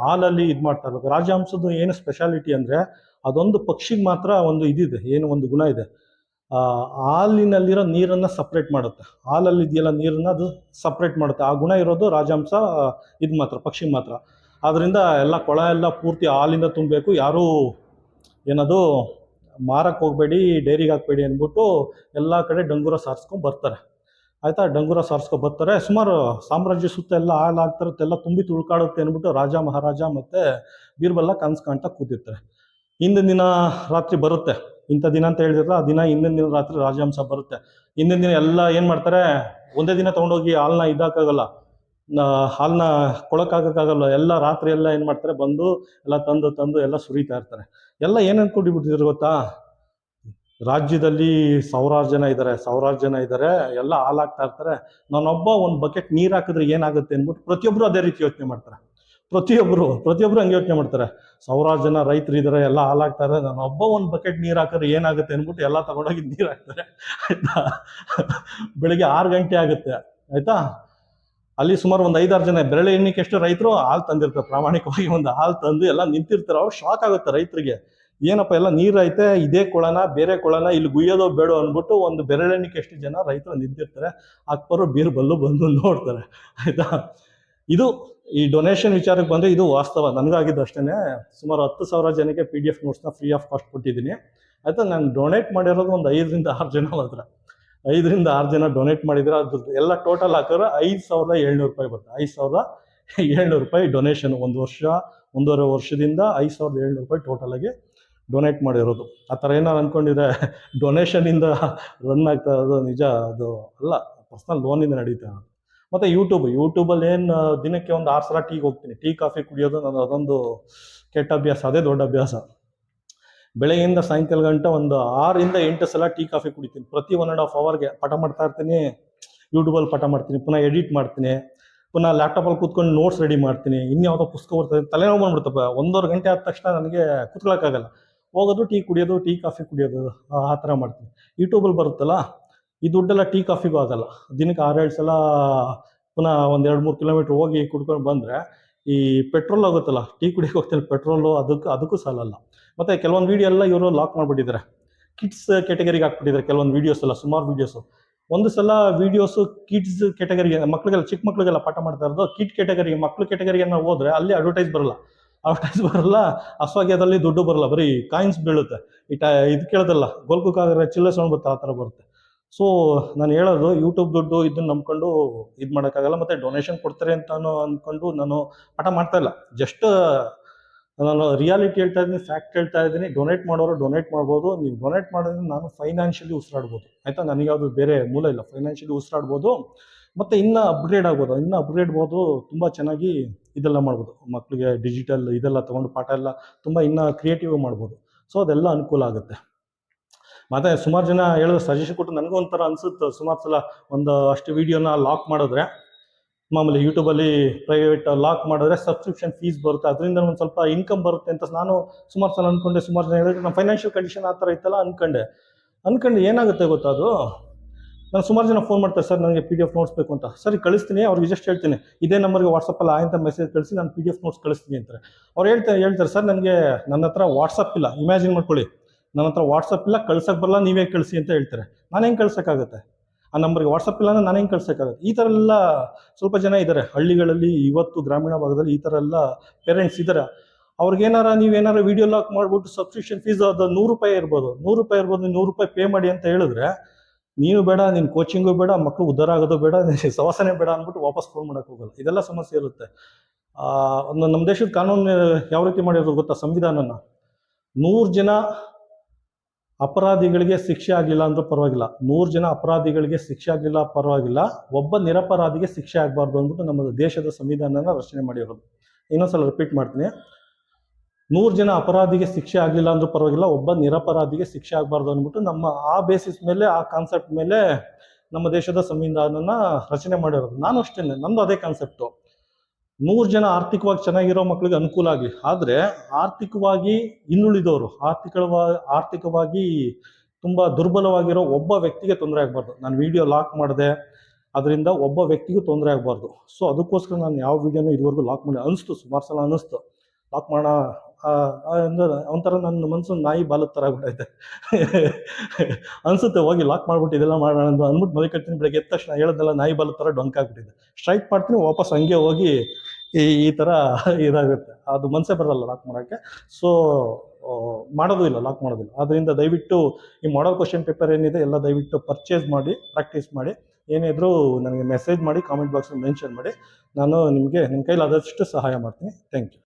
ಹಾಲಲ್ಲಿ ಇದು ಮಾಡ್ತಾ ಇರ್ಬೇಕು. ರಾಜಹಂಸದ್ದು ಏನು ಸ್ಪೆಷಾಲಿಟಿ ಅಂದರೆ ಅದೊಂದು ಪಕ್ಷಿಗೆ ಮಾತ್ರ ಒಂದು ಇದಿದೆ, ಏನು ಒಂದು ಗುಣ ಇದೆ. ಹಾಲಿನಲ್ಲಿರೋ ನೀರನ್ನು ಸಪ್ರೇಟ್ ಮಾಡುತ್ತೆ. ಹಾಲಲ್ಲಿ ಇದೆಯಲ್ಲ ನೀರನ್ನ ಅದು ಸಪ್ರೇಟ್ ಮಾಡುತ್ತೆ. ಆ ಗುಣ ಇರೋದು ರಾಜಹಂಸ ಇದು ಮಾತ್ರ, ಪಕ್ಷಿ ಮಾತ್ರ. ಆದ್ದರಿಂದ ಎಲ್ಲ ಕೊಳ ಎಲ್ಲ ಪೂರ್ತಿ ಹಾಲಿಂದ ತುಂಬಬೇಕು. ಯಾರೂ ಏನದು ಮಾರಕ್ಕೆ ಹೋಗಬೇಡಿ, ಡೈರಿಗೆ ಹಾಕ್ಬೇಡಿ ಅಂದ್ಬಿಟ್ಟು ಎಲ್ಲ ಕಡೆ ಡಂಗೂರ ಸಾರಿಸ್ಕೊಂಡು ಬರ್ತಾರೆ. ಆಯಿತಾ? ಡಂಗೂರ ಸಾರಿಸ್ಕೊಂಡು ಬರ್ತಾರೆ. ಸುಮಾರು ಸಾಮ್ರಾಜ್ಯ ಸುತ್ತ ಎಲ್ಲ ಹಾಲು ತುಂಬಿ ತುಳ್ಕಾಡುತ್ತೆ ಅಂದ್ಬಿಟ್ಟು ರಾಜ, ಮಹಾರಾಜ ಮತ್ತು ಬೀರ್ಬಲ್ಲ ಕನ್ಸು ಕೂತಿರ್ತಾರೆ. ಹಿಂದಿನ ದಿನ ರಾತ್ರಿ ಬರುತ್ತೆ. ಇಂಥ ದಿನ ಅಂತ ಹೇಳಿದ್ರಲ್ಲ, ಆ ದಿನ ಹಿಂದಿನ ದಿನ ರಾತ್ರಿ ರಾಜಹಂಸ ಬರುತ್ತೆ. ಹಿಂದಿನ ದಿನ ಎಲ್ಲ ಏನು ಮಾಡ್ತಾರೆ, ಒಂದೇ ದಿನ ತೊಗೊಂಡೋಗಿ ಹಾಲನ್ನ ಇದಾಕಾಗಲ್ಲ ಹಾಲನ್ನ ಕೊಳಕ್ಕಾಗಕ್ಕಾಗಲ್ಲ ಎಲ್ಲ ರಾತ್ರಿ ಎಲ್ಲ ಏನು ಮಾಡ್ತಾರೆ, ಬಂದು ಎಲ್ಲ ತಂದು ತಂದು ಎಲ್ಲ ಸುರಿತಾ ಇರ್ತಾರೆ. ಎಲ್ಲ ಏನು ಅನ್ಕೊಂಡಿಬಿಟ್ಟಿದ್ರು ಗೊತ್ತಾ? ರಾಜ್ಯದಲ್ಲಿ ಸಾವಿರಾರು ಜನ ಇದ್ದಾರೆ, ಸಾವಿರಾರು ಜನ ಇದ್ದಾರೆ, ಎಲ್ಲ ಹಾಲಾಗ್ತಾ ಇರ್ತಾರೆ. ನಾನೊಬ್ಬ ಒಂದು ಬಕೆಟ್ ನೀರು ಹಾಕಿದ್ರೆ ಏನಾಗುತ್ತೆ ಅಂದ್ಬಿಟ್ಟು ಪ್ರತಿಯೊಬ್ಬರು ಅದೇ ರೀತಿ ಯೋಚನೆ ಮಾಡ್ತಾರೆ. ಪ್ರತಿಯೊಬ್ಬರು ಪ್ರತಿಯೊಬ್ಬರು ಹಂಗೆ ಯೋಚನೆ ಮಾಡ್ತಾರೆ. ಸಾವಿರಾರು ಜನ ರೈತರು ಇದ್ದಾರೆ ಎಲ್ಲ ಹಾಲಾಗ್ತಾ ಇದ್ದಾರೆ ನಾನು ಒಬ್ಬ ಒಂದು ಬಕೆಟ್ ನೀರು ಹಾಕಿದ್ರೆ ಏನಾಗುತ್ತೆ ಅಂದ್ಬಿಟ್ಟು ಎಲ್ಲ ತಗೊಂಡೋಗಿ ನೀರು ಹಾಕ್ತಾರೆ. ಆಯ್ತಾ? ಬೆಳಿಗ್ಗೆ ಆರು ಗಂಟೆ ಆಗುತ್ತೆ, ಆಯ್ತಾ? ಅಲ್ಲಿ ಸುಮಾರು ಒಂದು ಐದಾರು ಜನ, ಬೆರಳೆ ಎಣ್ಣಿಕೆ ಎಷ್ಟು ರೈತರು, ಹಾಲು ತಂದಿರ್ತಾರೆ. ಪ್ರಾಮಾಣಿಕವಾಗಿ ಒಂದು ಹಾಲು ತಂದು ಎಲ್ಲ ನಿಂತಿರ್ತಾರೆ. ಅವ್ರು ಶಾಕ್ ಆಗುತ್ತೆ ರೈತರಿಗೆ. ಏನಪ್ಪ, ಎಲ್ಲ ನೀರು ಐತೆ, ಇದೇ ಕೊಳನ, ಬೇರೆ ಕೊಳನ, ಇಲ್ಲಿ ಗುಯ್ಯೋದೋ ಬೇಡೋ ಅಂದ್ಬಿಟ್ಟು ಒಂದು ಬೆರಳೆಣ್ಣಿಕೆ ಎಷ್ಟು ಜನ ರೈತರು ನಿಂತಿರ್ತಾರೆ. ಅಕ್ಬರು ಬೀರ್ಬಲ್ಲು ಬಂದು ನೋಡ್ತಾರೆ, ಆಯ್ತಾ? ಇದು ಈ ಡೊನೇಷನ್ ವಿಚಾರಕ್ಕೆ ಬಂದರೆ ಇದು ವಾಸ್ತವ. ನನಗಾಗಿದ್ದು ಅಷ್ಟೇ ಸುಮಾರು ಹತ್ತು ಸಾವಿರ ಜನಕ್ಕೆ ಪಿ ಡಿ ಎಫ್ ನೋಟ್ಸ್ನ ಫ್ರೀ ಆಫ್ ಕಾಸ್ಟ್ ಕೊಟ್ಟಿದ್ದೀನಿ. ಆಯಿತಾ, ನಾನು ಡೊನೇಟ್ ಮಾಡಿರೋದು ಒಂದು ಐದರಿಂದ ಆರು ಜನ ಮಾತ್ರ. ಐದರಿಂದ ಆರು ಜನ ಡೊನೇಟ್ ಮಾಡಿದ್ರೆ ಅದ್ರದ್ದು ಎಲ್ಲ ಟೋಟಲ್ ಹಾಕಿದ್ರೆ ಐದು ಸಾವಿರದ ಏಳ್ನೂರು ರೂಪಾಯಿ ಬರುತ್ತೆ. ಐದು ಸಾವಿರದ ಏಳ್ನೂರು ರೂಪಾಯಿ ಡೊನೇಷನ್ ಒಂದು ವರ್ಷ, ಒಂದೂವರೆ ವರ್ಷದಿಂದ ಐದು ಸಾವಿರದ ಏಳ್ನೂರು ರೂಪಾಯಿ ಟೋಟಲಾಗಿ ಡೊನೇಟ್ ಮಾಡಿರೋದು. ಆ ಥರ ಏನಾರು ಅಂದ್ಕೊಂಡಿದ್ರೆ ಡೊನೇಷನಿಂದ ರನ್ ಆಗ್ತಾ ಇರೋದು ನಿಜ, ಅದು ಅಲ್ಲ ಪರ್ಸ್ನಲ್ ಲೋನಿಂದ ನಡೀತಾ ಇರೋದು. ಮತ್ತು ಯೂಟ್ಯೂಬ್ ಯೂಟ್ಯೂಬಲ್ಲಿ ಏನು ದಿನಕ್ಕೆ ಒಂದು ಆರು ಸಲ ಟೀಗೆ ಹೋಗ್ತೀನಿ. ಟೀ, ಕಾಫಿ ಕುಡಿಯೋದು ನಾನು ಅದೊಂದು ಕೆಟ್ಟ ಅಭ್ಯಾಸ, ಅದೇ ದೊಡ್ಡ ಅಭ್ಯಾಸ. ಬೆಳಗ್ಗೆಯಿಂದ ಸಾಯಂಕಾಲ ಗಂಟೆ ಒಂದು ಆರಿಂದ ಎಂಟು ಸಲ ಟೀ, ಕಾಫಿ ಕುಡಿತೀನಿ. ಪ್ರತಿ ಒನ್ ಆ್ಯಂಡ್ ಹಾಫ್ ಅವರ್ಗೆ ಪಟ ಮಾಡ್ತಾ ಇರ್ತೀನಿ. ಯೂಟ್ಯೂಬಲ್ಲಿ ಪಟ ಮಾಡ್ತೀನಿ, ಪುನಃ ಎಡಿಟ್ ಮಾಡ್ತೀನಿ. ಪುನಃ ಲ್ಯಾಪ್ಟಾಪಲ್ಲಿ ಕೂತ್ಕೊಂಡು ನೋಟ್ಸ್ ರೆಡಿ ಮಾಡ್ತೀನಿ. ಇನ್ಯಾವುದೋ ಪುಸ್ತಕ ಬರ್ತದೆ ತಲೆನೋವು ಬಂದ್ಬಿಡ್ತಪ್ಪ ಒಂದೂವರೆ ಗಂಟೆ ಆದ ತಕ್ಷಣ ನನಗೆ ಕೂತ್ಕೊಳ್ಳೋಕ್ಕಾಗಲ್ಲ ಹೋಗೋದು, ಟೀ ಕುಡಿಯೋದು, ಟೀ, ಕಾಫಿ ಕುಡಿಯೋದು, ಆ ಥರ ಮಾಡ್ತೀನಿ. ಯೂಟ್ಯೂಬಲ್ಲಿ ಬರುತ್ತಲ್ಲ? ಈ ದುಡ್ಡೆಲ್ಲ ಟೀ ಕಾಫಿಗೂ ಆಗಲ್ಲ. ದಿನಕ್ಕೆ ಆರೇಳು ಸಲ ಪುನಃ ಒಂದು ಎರಡು ಮೂರು ಕಿಲೋಮೀಟ್ರ್ ಹೋಗಿ ಕುಡ್ಕೊಂಡು ಬಂದರೆ ಈ ಪೆಟ್ರೋಲ್ ಆಗುತ್ತಲ್ಲ, ಟೀ ಕುಡಿಯೋಕೆ ಹೋಗ್ತಿಲ್ಲ, ಪೆಟ್ರೋಲು ಅದಕ್ಕೆ ಅದಕ್ಕೂ ಸಾಲಲ್ಲ ಮತ್ತು ಕೆಲವೊಂದು ವೀಡಿಯೋ ಎಲ್ಲ ಇವರು ಲಾಕ್ ಮಾಡಿಬಿಟ್ಟಿದ್ದಾರೆ. ಕಿಡ್ಸ್ ಕೆಟಗರಿಗೆ ಹಾಕ್ಬಿಟ್ಟಿದ್ದಾರೆ ಕೆಲವೊಂದು ವೀಡಿಯೋಸ್ ಎಲ್ಲ, ಸುಮಾರು ವೀಡಿಯೋಸು ಒಂದು ಸಲ ವೀಡಿಯೋಸು ಕಿಡ್ಸ್ ಕೆಟಗರಿಗೆ ಮಕ್ಳಿಗೆಲ್ಲ ಚಿಕ್ಕ ಮಕ್ಳಿಗೆಲ್ಲ ಪಾಠ ಮಾಡ್ತಾ ಇರೋದು ಕಿಡ್ ಕೆಟಗರಿಗೆ ಮಕ್ಳು ಕೆಟಗರಿಗೆ ನಾವು ಹೋದ್ರೆ ಅಲ್ಲಿ ಅಡ್ವರ್ಟೈಸ್ ಬರಲ್ಲ. ಅಡ್ವರ್ಟೈಸ್ ಬರಲ್ಲ, ಅಸ್ವಾಗ್ಯದಲ್ಲಿ ದುಡ್ಡು ಬರಲ್ಲ, ಬರೀ ಕಾಯಿನ್ಸ್ ಬೀಳುತ್ತೆ. ಈ ಇದು ಕೇಳೋದಲ್ಲ ಗೋಲ್ಕುಕ್ಕಾಗರೆ ಚಿಲ್ಲರ್ ಸೌಂಡ್ ಬರುತ್ತೆ, ಆ ಥರ ಬರುತ್ತೆ. ಸೊ ನಾನು ಹೇಳೋದು ಯೂಟ್ಯೂಬ್ ದುಡ್ಡು ಇದನ್ನ ನಂಬ್ಕೊಂಡು ಇದು ಮಾಡೋಕ್ಕಾಗಲ್ಲ, ಮತ್ತು ಡೊನೇಷನ್ ಕೊಡ್ತಾರೆ ಅಂತ ಅಂದ್ಕೊಂಡು ನಾನು ಪಾಠ ಮಾಡ್ತಾ ಇಲ್ಲ. ಜಸ್ಟ್ ನಾನು ರಿಯಾಲಿಟಿ ಹೇಳ್ತಾ ಇದ್ದೀನಿ ಫ್ಯಾಕ್ಟ್ ಹೇಳ್ತಾ ಇದ್ದೀನಿ. ಡೊನೇಟ್ ಮಾಡೋರು ಡೊನೇಟ್ ಮಾಡ್ಬೋದು. ನೀವು ಡೊನೇಟ್ ಮಾಡೋದ್ರಿಂದ ನಾನು ಫೈನಾನ್ಷಿಯಲಿ ಉಸಿರಾಡ್ಬೋದು. ಆಯಿತಾ? ನನಗೆ ಯಾವುದು ಬೇರೆ ಮೂಲ ಇಲ್ಲ. ಫೈನಾನ್ಷಿಯಲಿ ಉಸಿರಾಡ್ಬೋದು. ಮತ್ತು ಇನ್ನೂ ಅಪ್ಗ್ರೇಡ್ ಆಗ್ಬೋದು. ಇನ್ನೂ ಅಪ್ಗ್ರೇಡ್ ಬೋದು ತುಂಬ ಚೆನ್ನಾಗಿ ಇದೆಲ್ಲ ಮಾಡ್ಬೋದು. ಮಕ್ಕಳಿಗೆ ಡಿಜಿಟಲ್ ಇದೆಲ್ಲ ತೊಗೊಂಡು ಪಾಠ ಎಲ್ಲ ತುಂಬ ಇನ್ನೂ ಕ್ರಿಯೇಟಿವ್ ಮಾಡ್ಬೋದು. ಸೊ ಅದೆಲ್ಲ ಅನುಕೂಲ ಆಗುತ್ತೆ. ಮತ್ತು ಸುಮಾರು ಜನ ಹೇಳಿದ್ರು ಸಜೆಷನ್ ಕೊಟ್ಟು ನನಗೂ ಒಂಥರ ಅನಿಸುತ್ತೆ. ಸುಮಾರು ಸಲ ಒಂದು ಅಷ್ಟು ವೀಡಿಯೋನ ಲಾಕ್ ಮಾಡಿದ್ರೆ, ಮಾಮೂಲಿ ಯೂಟ್ಯೂಬಲ್ಲಿ ಪ್ರೈವೇಟ್ ಲಾಕ್ ಮಾಡಿದ್ರೆ ಸಬ್ಸ್ಕ್ರಿಪ್ಷನ್ ಫೀಸ್ ಬರುತ್ತೆ. ಅದರಿಂದ ಒಂದು ಸ್ವಲ್ಪ ಇನ್ಕಮ್ ಬರುತ್ತೆ ಅಂತ ನಾನು ಸುಮಾರು ಸಲ ಅಂದ್ಕೊಂಡೆ ಸುಮಾರು ಜನ ಹೇಳಿದ್ರೆ, ನಮ್ಮ ಫೈನಾನ್ಷಿಯಲ್ ಕಂಡೀಷನ್ ಆ ಥರ ಇತ್ತಲ್ಲ ಅಂದ್ಕೊಂಡೆ ಅಂದ್ಕೊಂಡು ಏನಾಗುತ್ತೆ ಗೊತ್ತಾ ಅದು? ನಾನು ಸುಮಾರು ಜನ ಫೋನ್ ಮಾಡ್ತಾರೆ, ಸರ್, ನನಗೆ ಪಿ ಡಿ ಎಫ್ ನೋಟ್ಸ್ ಬೇಕು ಅಂತ. ಸರಿ, ಕಳಿಸ್ತೀನಿ, ಅವ್ರಿಗೆ ಜಸ್ಟ್ ಹೇಳ್ತೀನಿ. ಇದೇ ನಂಬರ್ಗೆ ವಾಟ್ಸಪ್ಪಲ್ಲಿ ಆಯಂತ ಮೆಸೇಜ್ ಕಳಿಸಿ, ನಾನು ಪಿ ಡಿ ಎಫ್ ನೋಟ್ಸ್ ಕಳಿಸ್ತೀನಿ, ಅಂತಾರೆ. ಅವ್ರು ಹೇಳ್ತಾರೆ ಹೇಳ್ತಾರೆ, ಸರ್, ನನಗೆ ನನ್ನ ಹತ್ರ ವಾಟ್ಸಪ್ ಇಲ್ಲ ಇಮ್ಯಾಜಿನ್ ಮಾಡ್ಕೊಳ್ಳಿ. ನನ್ನ ಹತ್ರ ವಾಟ್ಸಪ್ ಇಲ್ಲ ಕಳ್ಸಕ್ಕೆ ಬರಲ್ಲ, ನೀವೇ ಕಳಿಸಿ ಅಂತ ಹೇಳ್ತಾರೆ. ನಾನು ಹೆಂಗೆ ಕಳ್ಸೋಕ್ಕಾಗುತ್ತೆ? ಆ ನಂಬರ್ಗೆ ವಾಟ್ಸಪ್ ಇಲ್ಲ ಅಂದ್ರೆ ನಾನು ಹೆಂಗೆ ಕಳ್ಸೋಕ್ಕಾಗುತ್ತೆ? ಈ ಥರ ಎಲ್ಲ ಸ್ವಲ್ಪ ಜನ ಇದ್ದಾರೆ ಹಳ್ಳಿಗಳಲ್ಲಿ, ಇವತ್ತು ಗ್ರಾಮೀಣ ಭಾಗದಲ್ಲಿ ಈ ಥರ ಎಲ್ಲ ಪೇರೆಂಟ್ಸ್ ಇದ್ದಾರೆ ಅವ್ರಿಗೇನಾರ ನೀವೇನಾರ ವಿಡಿಯೋ ಲಾಕ್ ಮಾಡಿಬಿಟ್ಟು ಸಬ್ಸ್ಕ್ರಿಪ್ಷನ್ ಫೀಸ್ ಅದು ನೂರು ರೂಪಾಯಿ ಇರ್ಬೋದು. ನೂರು ರೂಪಾಯಿ ಇರ್ಬೋದು, ನೀವು ನೂರು ರೂಪಾಯಿ ಪೇ ಮಾಡಿ ಅಂತ ಹೇಳಿದ್ರೆ, ನೀನು ಬೇಡ ನಿನ್ನ ಕೋಚಿಂಗು ಬೇಡ ಮಕ್ಕಳು ಉದ್ಧಾರ ಆಗೋದು ಬೇಡ ಸವಾಸನೆ ಬೇಡ ಅಂದ್ಬಿಟ್ಟು ವಾಪಸ್ ಫೋನ್ ಮಾಡೋಕೆ ಹೋಗಲ್ಲ. ಇದೆಲ್ಲ ಸಮಸ್ಯೆ ಇರುತ್ತೆ. ಒಂದು ನಮ್ಮ ದೇಶದ ಕಾನೂನು ಯಾವ ರೀತಿ ಮಾಡಿರೋದು ಗೊತ್ತಾ? ಸಂವಿಧಾನನ. ನೂರು ಜನ ಅಪರಾಧಿಗಳಿಗೆ ಶಿಕ್ಷೆ ಆಗಲಿಲ್ಲ ಅಂದ್ರೂ ಪರವಾಗಿಲ್ಲ. ನೂರು ಜನ ಅಪರಾಧಿಗಳಿಗೆ ಶಿಕ್ಷೆ ಆಗಲಿಲ್ಲ ಪರವಾಗಿಲ್ಲ. ಒಬ್ಬ ನಿರಪರಾಧಿಗೆ ಶಿಕ್ಷೆ ಆಗಬಾರ್ದು ಅಂದ್ಬಿಟ್ಟು ನಮ್ಮ ದೇಶದ ಸಂವಿಧಾನನ ರಚನೆ ಮಾಡಿರೋದು. ಇನ್ನೊಂದ್ಸಲ ರಿಪೀಟ್ ಮಾಡ್ತೀನಿ. ನೂರು ಜನ ಅಪರಾಧಿಗೆ ಶಿಕ್ಷೆ ಆಗಲಿಲ್ಲ ಅಂದ್ರೂ ಪರವಾಗಿಲ್ಲ, ಒಬ್ಬ ನಿರಪರಾಧಿಗೆ ಶಿಕ್ಷೆ ಆಗಬಾರ್ದು ಅಂದ್ಬಿಟ್ಟು ನಮ್ಮ ಆ ಬೇಸಿಸ್ ಮೇಲೆ, ಆ ಕಾನ್ಸೆಪ್ಟ್ ಮೇಲೆ ನಮ್ಮ ದೇಶದ ಸಂವಿಧಾನನ ರಚನೆ ಮಾಡಿರೋದು. ನಾನು ಅಷ್ಟೇ ನಂದು ಅದೇ ಕಾನ್ಸೆಪ್ಟು ನೂರು ಜನ ಆರ್ಥಿಕವಾಗಿ ಚೆನ್ನಾಗಿರೋ ಮಕ್ಕಳಿಗೆ ಅನುಕೂಲ ಆಗಲಿ. ಆದರೆ ಆರ್ಥಿಕವಾಗಿ ಇನ್ನುಳಿದವರು ಆರ್ಥಿಕವಾಗಿ ಆರ್ಥಿಕವಾಗಿ ತುಂಬ ದುರ್ಬಲವಾಗಿರೋ ಒಬ್ಬ ವ್ಯಕ್ತಿಗೆ ತೊಂದರೆ ಆಗಬಾರ್ದು. ನಾನು ವಿಡಿಯೋ ಲಾಕ್ ಮಾಡಿದೆ, ಅದರಿಂದ ಒಬ್ಬ ವ್ಯಕ್ತಿಗೂ ತೊಂದರೆ ಆಗಬಾರ್ದು. ಸೊ ಅದಕ್ಕೋಸ್ಕರ ನಾನು ಯಾವ ವಿಡಿಯೋನೂ ಇದುವರೆಗೂ ಲಾಕ್ ಮಾಡಿ, ಅನಿಸ್ತು, ಸುಮಾರು ಸಲ ಅನಿಸ್ತು. ಲಾಕ್ ಮಾಡೋಣ ಒಂಥರ ನನ್ನ ಮನಸ್ಸು ನಾಯಿ ಬಾಲದ ಥರ ಆಗ್ಬಿಟ್ಟೈತೆ ಅನ್ಸುತ್ತೆ, ಹೋಗಿ ಲಾಕ್ ಮಾಡ್ಬಿಟ್ಟು ಇದೆಲ್ಲ ಮಾಡೋಣ ಅಂತ ಅಂದ್ಬಿಟ್ಟು ಮನೆ ಕಟ್ತೀನಿ ಬೆಳಗ್ಗೆ ಎದ್ದ ತಕ್ಷಣ ಹೇಳೋದೆಲ್ಲ ನಾಯಿ ಬಾಲದ ಥರ ಡೊಂಕ್ ಆಗ್ಬಿಟ್ಟಿದೆ. ಸ್ಟ್ರೈಕ್ ಮಾಡ್ತೀನಿ, ವಾಪಸ್ ಹಂಗೆ ಹೋಗಿ ಈ ಈ ಥರ ಇದಾಗುತ್ತೆ. ಅದು ಮನಸ್ಸೇ ಬರಲ್ಲ ಲಾಕ್ ಮಾಡೋಕ್ಕೆ. ಸೊ ಮಾಡೋದು ಇಲ್ಲ ಲಾಕ್ ಮಾಡೋದಿಲ್ಲ. ಅದರಿಂದ ದಯವಿಟ್ಟು ಈ ಮಾಡಲ್ ಕ್ವಶನ್ ಪೇಪರ್ ಏನಿದೆ ಎಲ್ಲ ದಯವಿಟ್ಟು ಪರ್ಚೇಸ್ ಮಾಡಿ ಪ್ರಾಕ್ಟೀಸ್ ಮಾಡಿ. ಏನಿದ್ರೂ ನನಗೆ ಮೆಸೇಜ್ ಮಾಡಿ ಕಾಮೆಂಟ್ ಬಾಕ್ಸಲ್ಲಿ ಮೆನ್ಷನ್ ಮಾಡಿ. ನಾನು ನಿಮಗೆ ನಿಮ್ಮ ಕೈಲಿ ಆದಷ್ಟು ಸಹಾಯ ಮಾಡ್ತೀನಿ. Thank you